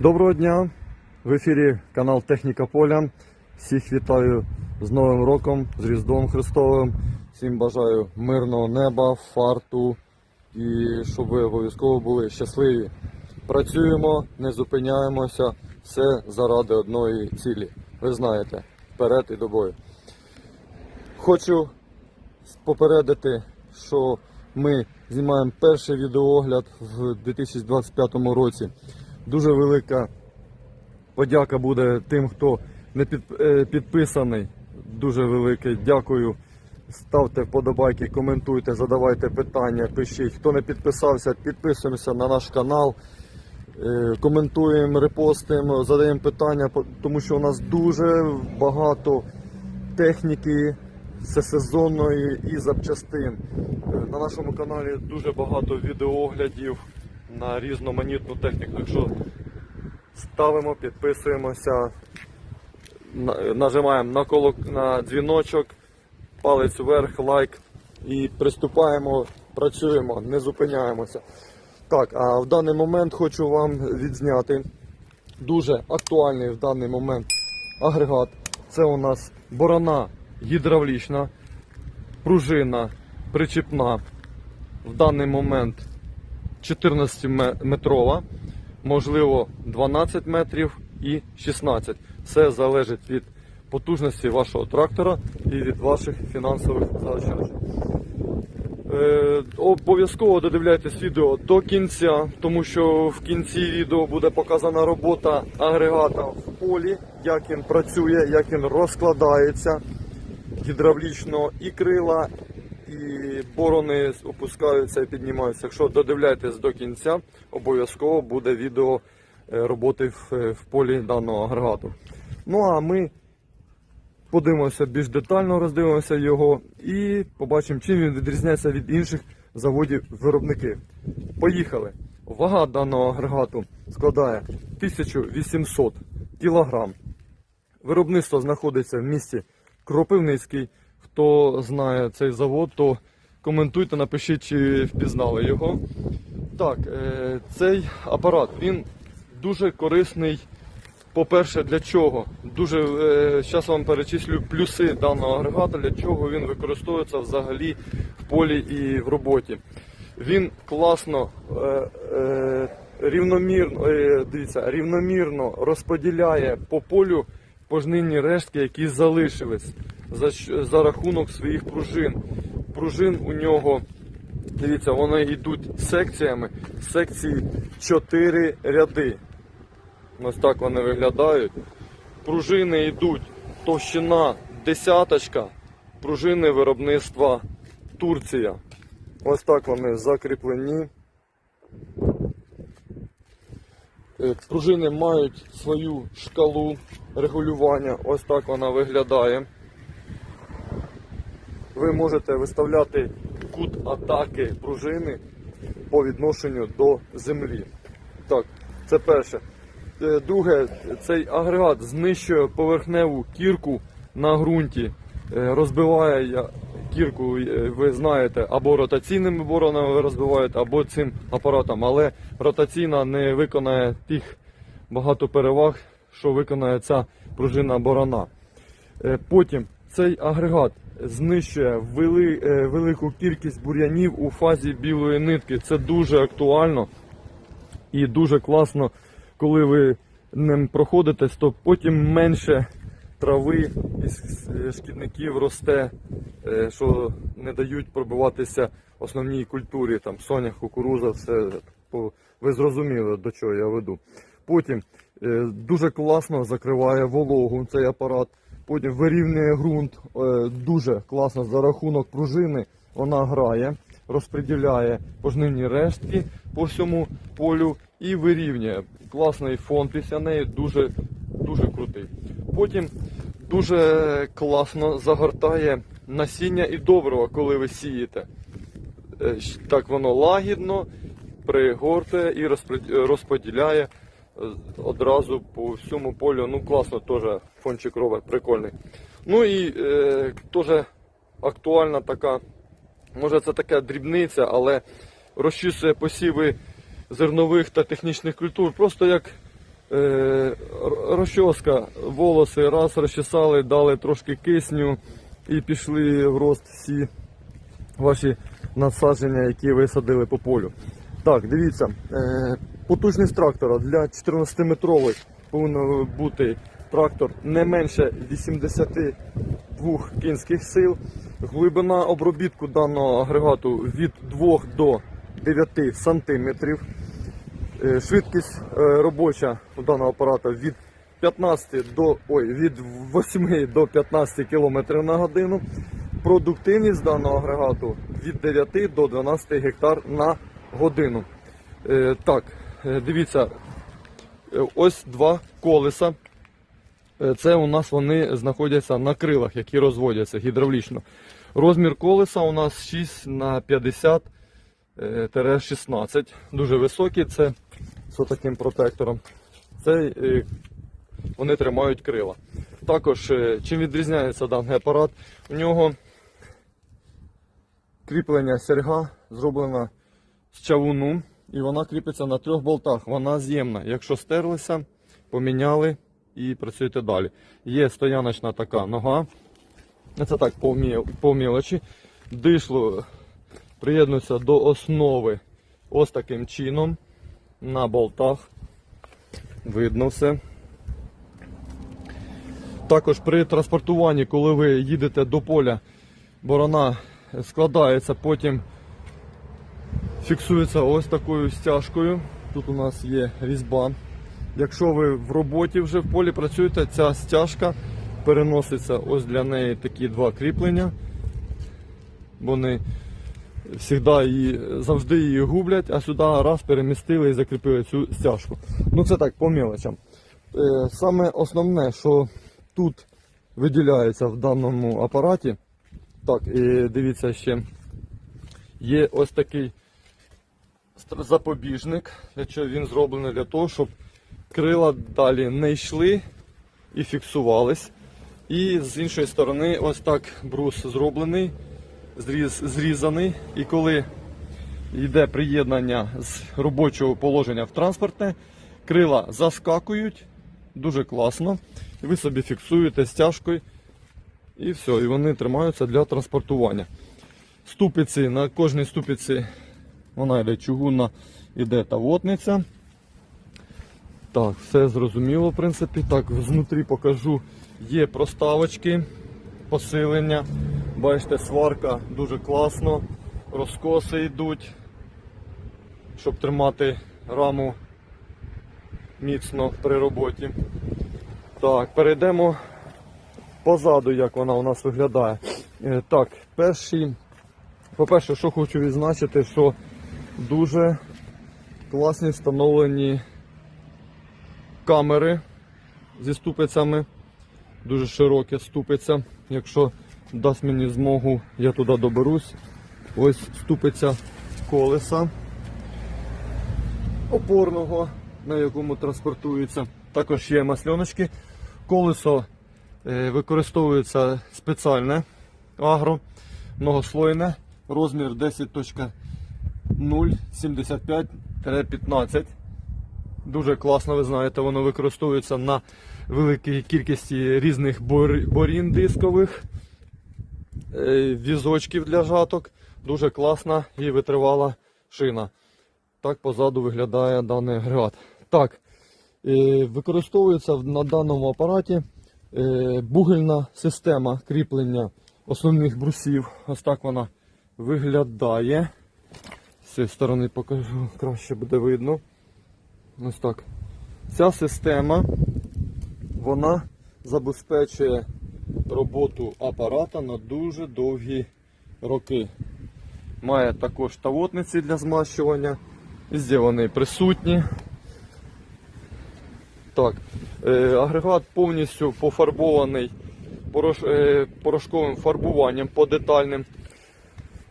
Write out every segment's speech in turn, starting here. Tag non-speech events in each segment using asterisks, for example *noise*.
Доброго дня! В ефірі канал Техніка Поля. Всіх вітаю з Новим роком, з Різдвом Христовим. Всім бажаю мирного неба, фарту і щоб ви обов'язково були щасливі. Працюємо, не зупиняємося, все заради одної цілі. Ви знаєте, вперед і до бою. Хочу попередити, що ми знімаємо перший відеоогляд в 2025 році. Дуже велика подяка буде тим, хто не е, підписаний. Дуже велике дякую. Ставте вподобайки, коментуйте, задавайте питання, пишіть. Хто не підписався, підписуємося на наш канал, е, коментуємо, репостимо, задаємо питання, тому що у нас дуже багато техніки всесезонної і запчастин. Е, На нашому каналі дуже багато відеооглядів на різноманітну техніку. Якщо ставимо, підписуємося, нажимаємо на колок на дзвіночок, палець вверх, лайк і приступаємо, працюємо, не зупиняємося. Так, а в даний момент хочу вам відзняти дуже актуальний в даний момент агрегат. Це у нас борона гідравлічна, пружина причіпна. В даний момент 14-метрова, можливо 12 метрів і 16. Все залежить від потужності вашого трактора і від ваших фінансових заощаджень. Е, обов'язково додивляйтесь відео до кінця, тому що в кінці відео буде показана робота агрегата в полі, як він працює, як він розкладається гідравлічно і крила, і борони опускаються і піднімаються. Якщо додивляєтесь до кінця, обов'язково буде відео е, роботи в, е, в полі даного агрегату. Ну а ми подивимося більш детально, роздивимося його і побачимо, чим він відрізняється від інших заводів виробників. Поїхали! Вага даного агрегату складає 1800 кг. Виробництво знаходиться в місті Кропивницький. Хто знає цей завод, то коментуйте, напишіть, чи впізнали його. Так, е, цей апарат він дуже корисний. По-перше, для чого? Дуже зараз вам перечислю плюси даного агрегата, для чого він використовується взагалі в полі і в роботі. Він класно е, е, рівномірно, е, дивіться, рівномірно розподіляє по полю пожнинні рештки, які залишились за, за рахунок своїх пружин. Пружин у нього, дивіться, вони йдуть секціями. Секції 4 ряди. Ось так вони виглядають. Пружини йдуть товщина десяточка, пружини виробництва Турція. Ось так вони закріплені. Е, Пружини мають свою шкалу регулювання. Ось так вона виглядає. Ви можете виставляти кут атаки пружини по відношенню до землі. Так, це перше. Е, Друге, цей агрегат знищує поверхневу кірку на ґрунті, Е, розбиває кірку, е, ви знаєте, або ротаційними боронами ви розбиваєте, або цим апаратом. Але ротаційна не виконає тих багато переваг, що виконає ця пружинна борона. Потім цей агрегат знищує вели, е, велику кількість бур'янів у фазі білої нитки. Це дуже актуально і дуже класно, коли ви ним проходитесь, то потім менше трави і шкідників росте, е, що не дають пробиватися основній культурі, там сонях, кукуруза, все. Ви зрозуміли, до чого я веду. Потім е, дуже класно закриває вологу цей апарат. Потім вирівнює ґрунт е, дуже класно за рахунок пружини. Вона грає, розподіляє пожнивні рештки по всьому полю і вирівнює. Класний фон після неї, дуже, дуже крутий. Потім дуже класно загортає насіння і добрива, коли ви сієте. Е, Так воно лагідно пригортує і розподіляє одразу по всьому полю. Ну класно теж фончик робить, прикольний. Ну і е, теж актуальна така, може це така дрібниця, але розчісує посіви зернових та технічних культур. Просто як е, розчоска, волоси раз розчесали, дали трошки кисню і пішли в рост всі ваші насадження, які ви садили по полю. Так, дивіться, е, потужність трактора для 14-метрових повинен бути трактор не менше 82 кінських сил. Глибина обробітку даного агрегату від 2 до 9 сантиметрів. Е, Швидкість е, робоча у даного апарата від 15 до ой, від 8 до 15 км на годину. Продуктивність даного агрегату від 9 до 12 гектар на годину. Е, Так, дивіться, е, ось два колеса. Е, Це у нас вони знаходяться на крилах, які розводяться гідравлічно. Розмір колеса у нас 6 на 50 е, тире 16. Дуже високий. Це з таким протектором. Це е, вони тримають крила. Також, е, чим відрізняється даний апарат, у нього кріплення серга зроблена з чавуну, і вона кріпиться на трьох болтах. Вона з'ємна. Якщо стерлися, поміняли і працюєте далі. Є стояночна така нога. Це так по, мі- по мілочі. Дишло приєднується до основи ось таким чином. На болтах. Видно все. Також при транспортуванні, коли ви їдете до поля, борона складається, потім фіксується ось такою стяжкою. Тут у нас є різьба. Якщо ви в роботі вже в полі працюєте, ця стяжка переноситься ось для неї такі два кріплення. Вони її, завжди її гублять, а сюди раз перемістили і закріпили цю стяжку. Ну це так, по мелочам. Е, Саме основне, що тут виділяється в даному апараті, так, і дивіться ще, є ось такий запобіжник, для чого він зроблений для того, щоб крила далі не йшли і фіксувались. І з іншої сторони, ось так брус зроблений, зріз, зрізаний. І коли йде приєднання з робочого положення в транспортне, крила заскакують дуже класно. І ви собі фіксуєте стяжкою. І все, і вони тримаються для транспортування. Ступиці, на кожній ступиці вона йде чугунна, йде тавотниця. Так, все зрозуміло, в принципі. Так, знутрі покажу. Є проставочки, посилення. Бачите, сварка дуже класно. Розкоси йдуть, щоб тримати раму міцно при роботі. Так, перейдемо позаду, як вона у нас виглядає. Е, Так, перший, по-перше, що хочу відзначити, що дуже класні встановлені камери зі ступицями. Дуже широке ступиця. Якщо дасть мені змогу, я туди доберусь. Ось ступиця колеса опорного, на якому транспортується. Також є масльоночки. Колесо е, використовується спеціальне агро, многослойне, розмір 10.075-15. Дуже класно, ви знаєте, воно використовується на великій кількості різних бор- борін дискових, е, візочків для жаток. Дуже класна і витривала шина. Так позаду виглядає даний агрегат. Так, е, використовується на даному апараті е, бугельна система кріплення основних брусів. Ось так вона виглядає. З цієї сторони покажу, *laughs* краще буде видно. Ось так. Ця система вона забезпечує роботу апарата на дуже довгі роки. Має також тавотниці для змащування. Везде вони присутні. Так, е, агрегат повністю пофарбований порош, е, порошковим фарбуванням подетальним.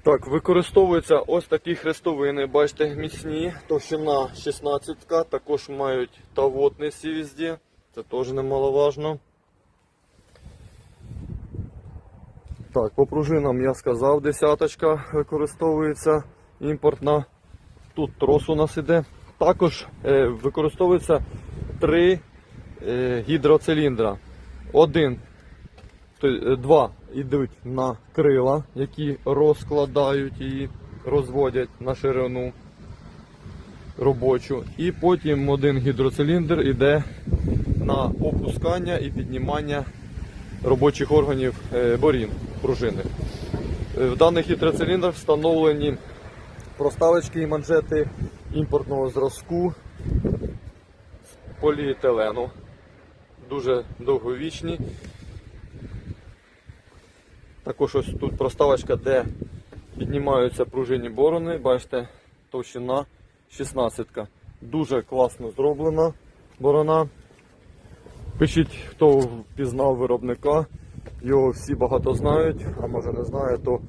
Так, використовуються ось такі хрестовини, бачите, міцні, товщина 16, також мають тавотниці везде, це теж немаловажно. Так, по пружинам я сказав, десяточка використовується імпортна. Тут трос у нас іде. Також е, використовується три е, гідроциліндра. Один, два йдуть на крила, які розкладають і розводять на ширину робочу. І потім один гідроциліндр йде на опускання і піднімання робочих органів е, борін пружини. Е, В даних гідроциліндрах встановлені проставочки і манжети імпортного зразку з поліетилену. Дуже довговічні. Також ось тут проставочка, де піднімаються пружинні борони. Бачите, товщина 16. Дуже класно зроблена борона. Пишіть, хто впізнав виробника. Його всі багато знають, а може не знає, то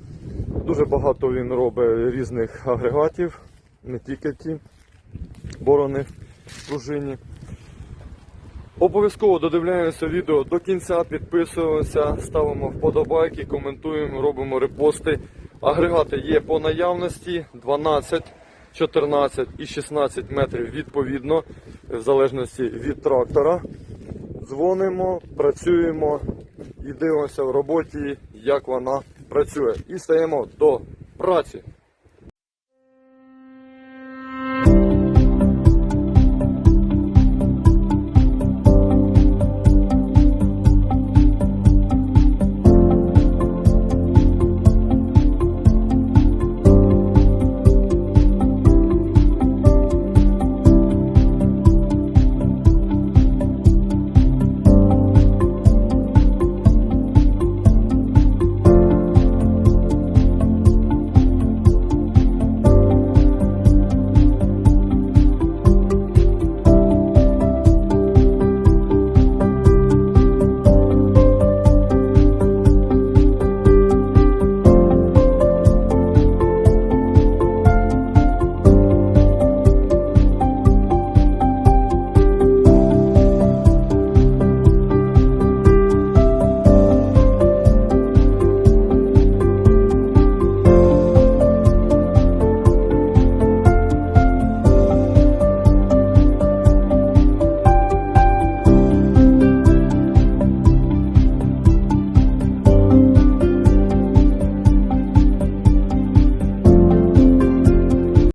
дуже багато він робить різних агрегатів, не тільки ті борони в пружині. Обов'язково додивляємося відео до кінця, підписуємося, ставимо вподобайки, коментуємо, робимо репости. Агрегати є по наявності 12, 14 і 16 метрів відповідно, в залежності від трактора. Дзвонимо, працюємо і дивимося в роботі, як вона працює. І стаємо до праці.